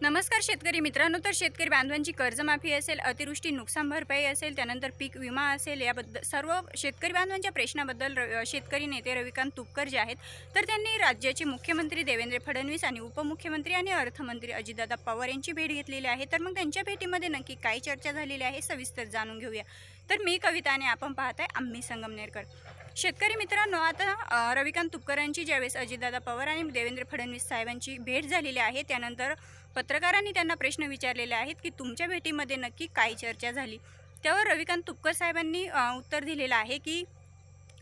नमस्कार शेतकरी मित्रांनो तर शेतकरी बांधवांची कर्जमाफी असेल अतिवृष्टी नुकसान भरपाई असेल त्यानंतर पीक विमा असेल याबद्दल सर्व शेतकरी बांधवांच्या प्रश्नाबद्दल र शेतकरी नेते रविकांत तुपकर जे आहेत तर त्यांनी राज्याचे मुख्यमंत्री देवेंद्र फडणवीस आणि उपमुख्यमंत्री आणि अर्थमंत्री अजितदादा पवार यांची भेट घेतलेली आहे. तर मग त्यांच्या भेटीमध्ये नक्की काय चर्चा झालेली आहे सविस्तर जाणून घेऊया. तर मी कविता आणि आपण पाहताय आम्ही संगमनेरकर. शेतकरी मित्रांनो आता रविकांत तुपकरांची ज्यावेळेस अजितदादा पवार आणि देवेंद्र फडणवीस साहेबांची भेट झालेली आहे त्यानंतर पत्रकारांनी त्यांना प्रश्न विचारलेले आहेत की तुमच्या भेटीमध्ये नक्की काय चर्चा झाली? त्यावर रविकांत तुपकर साहेबांनी उत्तर दिलेलं आहे की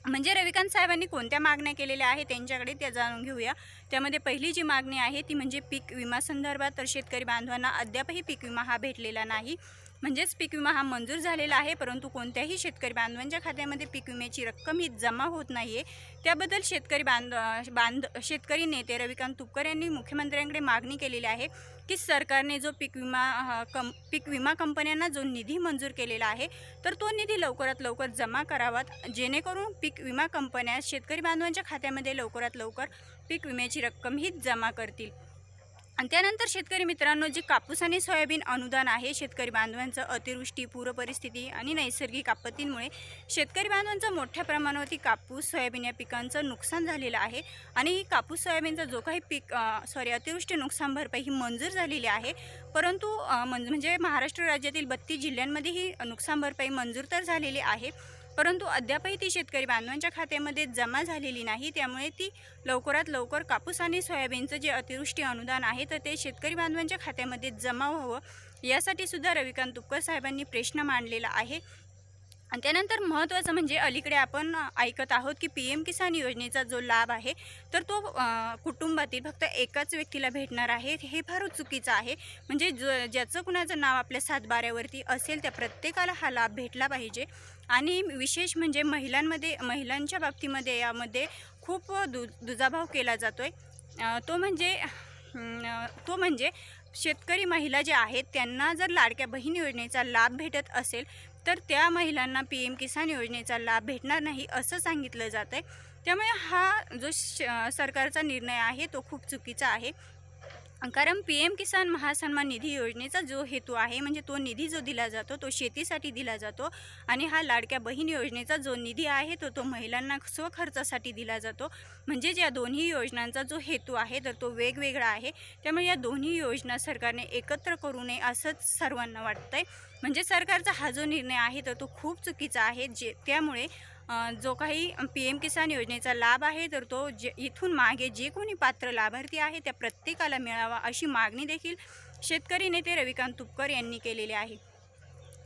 म्हणजे रविकांत साहेबांनी कोणत्या मागण्या केलेल्या आहेत त्यांच्याकडे त्या जाणून घेऊया. त्यामध्ये पहिली जी मागणी आहे ती म्हणजे पीक विमा संदर्भात तर शेतकरी बांधवांना अद्यापही पीक विमा हा भेटलेला नाही. म्हणजेच पीक विमा हा मंजूर झालेला आहे परंतु कोणत्याही शेतकरी बांधवांच्या खात्यामध्ये पीक विम्याची रक्कम ही जमा होत नाही आहे त्याबद्दल शेतकरी बांध बांध शेतकरी नेते रविकांत तुपकर यांनी मुख्यमंत्र्यांकडे मागणी केलेली आहे की सरकारने जो पीक विमा कं पीक विमा कंपन्यांना जो निधी मंजूर केलेला आहे तर तो निधी लवकरात लवकर जमा करावात. जेणेकरून पीक विमा कंपन्या शेतकरी बांधवांच्या खात्यामध्ये लवकरात लवकर पीक विम्याची रक्कम ही जमा करतील. आणि त्यानंतर शेतकरी मित्रांनो जे कापूस आणि सोयाबीन अनुदान आहे शेतकरी बांधवांचं अतिवृष्टी पूरपरिस्थिती आणि नैसर्गिक आपत्तींमुळे शेतकरी बांधवांचं मोठ्या प्रमाणावरती कापूस सोयाबीन या पिकांचं नुकसान झालेलं आहे. आणि कापूस सोयाबीनचा जो काही पीक सॉरी अतिवृष्टी नुकसान भरपाई ही मंजूर झालेली आहे. परंतु मंज म्हणजे महाराष्ट्र राज्यातील बत्तीस जिल्ह्यांमध्ये ही नुकसान भरपाई मंजूर तर झालेली आहे. परंतु अद्यापही ती शेतकरी बांधवांच्या खात्यामध्ये जमा झालेली नाही. त्यामुळे ती लवकरात लवकर कापूस आणि सोयाबीनचं जे अतिवृष्टी अनुदान आहे तर ते शेतकरी बांधवांच्या खात्यामध्ये जमा व्हावं यासाठी सुद्धा रविकांत तुपकर साहेबांनी प्रश्न मांडलेला आहे. आणि त्यानंतर महत्त्वाचं म्हणजे अलीकडे आपण ऐकत आहोत की पी एम किसान योजनेचा जो लाभ आहे तर तो कुटुंबातील फक्त एकाच व्यक्तीला भेटणार आहे. हे फार चुकीचं आहे. म्हणजे ज ज्याचं कुणाचं नाव आपल्या सातबाऱ्यावरती असेल त्या प्रत्येकाला हा लाभ भेटला पाहिजे. आणि विशेष म्हणजे महिलांमध्ये महिलांच्या बाबतीमध्ये यामध्ये खूप दु दुजाभाव केला जातो आहे तो म्हणजे तो म्हणजे शेतकरी महिला ज्या आहेत त्यांना जर लाडक्या बहीण योजनेचा लाभ भेटत असेल तर त्या महिलांना पी एम किसान योजनेचा लाभ भेटणार नाही असं सांगितलं जात आहे त्यामुळे हा जो श सरकारचा निर्णय आहे तो खूप चुकीचा आहे. कारण पी एम किसान महासन्मान निधी योजनेचा जो हेतू आहे म्हणजे तो निधी जो दिला जातो तो शेतीसाठी दिला जातो आणि हा लाडक्या बहीण योजनेचा जो निधी आहे तो तो महिलांना स्वखर्चासाठी दिला जातो. म्हणजेच या दोन्ही योजनांचा जो हेतू आहे तर तो वेगवेगळा आहे. त्यामुळे या दोन्ही योजना सरकारने एकत्र करू नये असंच सर्वांना वाटतंय. म्हणजे सरकारचा हा जो निर्णय आहे तर तो खूप चुकीचा आहे. जे त्यामुळे जो काही पी एम किसान योजनेचा लाभ आहे तर तो जे इथून मागे जे कोणी पात्र लाभार्थी आहे त्या प्रत्येकाला मिळावा अशी मागणी देखील शेतकरी नेते रविकांत तुपकर यांनी केलेली आहे.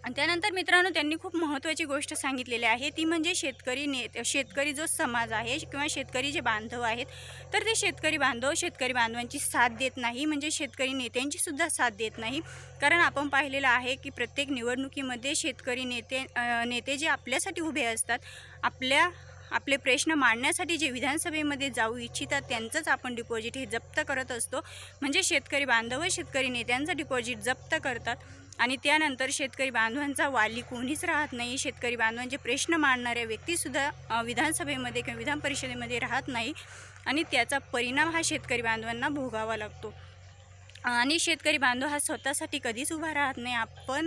आणि त्यानंतर मित्रांनो त्यांनी खूप महत्त्वाची गोष्ट सांगितलेली आहे. ती म्हणजे शेतकरी ने शेतकरी जो समाज आहे किंवा शेतकरी जे बांधव आहेत तर ते शेतकरी बांधव शेतकरी बांधवांची साथ देत नाही. म्हणजे शेतकरी नेत्यांची सुद्धा साथ देत नाही. कारण आपण पाहिलेलं आहे की प्रत्येक निवडणुकीमध्ये शेतकरी नेते नेते जे आपल्यासाठी उभे असतात आपल्या आपले प्रश्न मांडण्यासाठी जे विधानसभेमध्ये जाऊ इच्छितात त्यांचंच आपण डिपॉझिट हे जप्त करत असतो. म्हणजे शेतकरी बांधव शेतकरी नेत्यांचं डिपॉझिट जप्त करतात. आणि त्यानंतर शेतकरी बांधवांचा वाली कोणीच राहत नाही. शेतकरी बांधवांचे प्रश्न मांडणाऱ्या व्यक्तीसुद्धा विधानसभेमध्ये किंवा विधान परिषदेमध्ये राहत नाही आणि त्याचा परिणाम हा शेतकरी बांधवांना भोगावा लागतो. आणि शेतकरी बांधव हा स्वतःसाठी कधीच उभा राहत नाही. आपण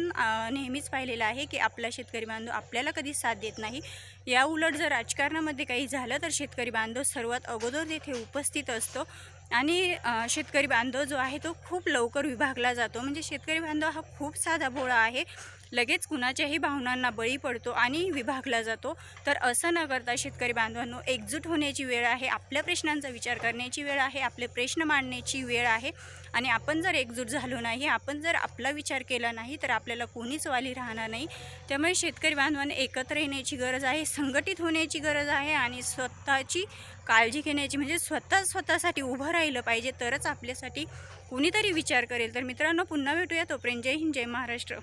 नेहमीच पाहिलेलं आहे की आपला शेतकरी बांधव आपल्याला कधीच साथ देत नाही. या उलट जर राजकारणामध्ये काही झालं तर शेतकरी बांधव सर्वात अगोदर तेथे उपस्थित असतो. आणि शेतकरी बांधव जो आहे तो खूप लवकर विभागला जातो. म्हणजे शेतकरी बांधव हा खूप साधा भोळा आहे. लगेच कुणाच्याही भावनांना बळी पडतो आणि विभागला जातो. तर असं न करता शेतकरी बांधवांनो एकजूट होण्याची वेळ आहे आपल्या प्रश्नांचा विचार करण्याची वेळ आहे आपले प्रश्न मांडण्याची वेळ आहे. आणि आपण जर एकजूट झालो नाही आपण जर आपला विचार केला नाही तर आपल्याला कोणीच वाली राहणार नाही. त्यामुळे शेतकरी बांधवांना एकत्र येण्याची गरज आहे संघटित होण्याची गरज आहे आणि स्वतःची काळजी घेण्याची म्हणजे स्वतः स्वतःसाठी उभं राहिलं पाहिजे तरच आपल्यासाठी कोणीतरी विचार करेल. तर मित्रांनो पुन्हा भेटूया तोपर्यंत. जय हिंद जय महाराष्ट्र.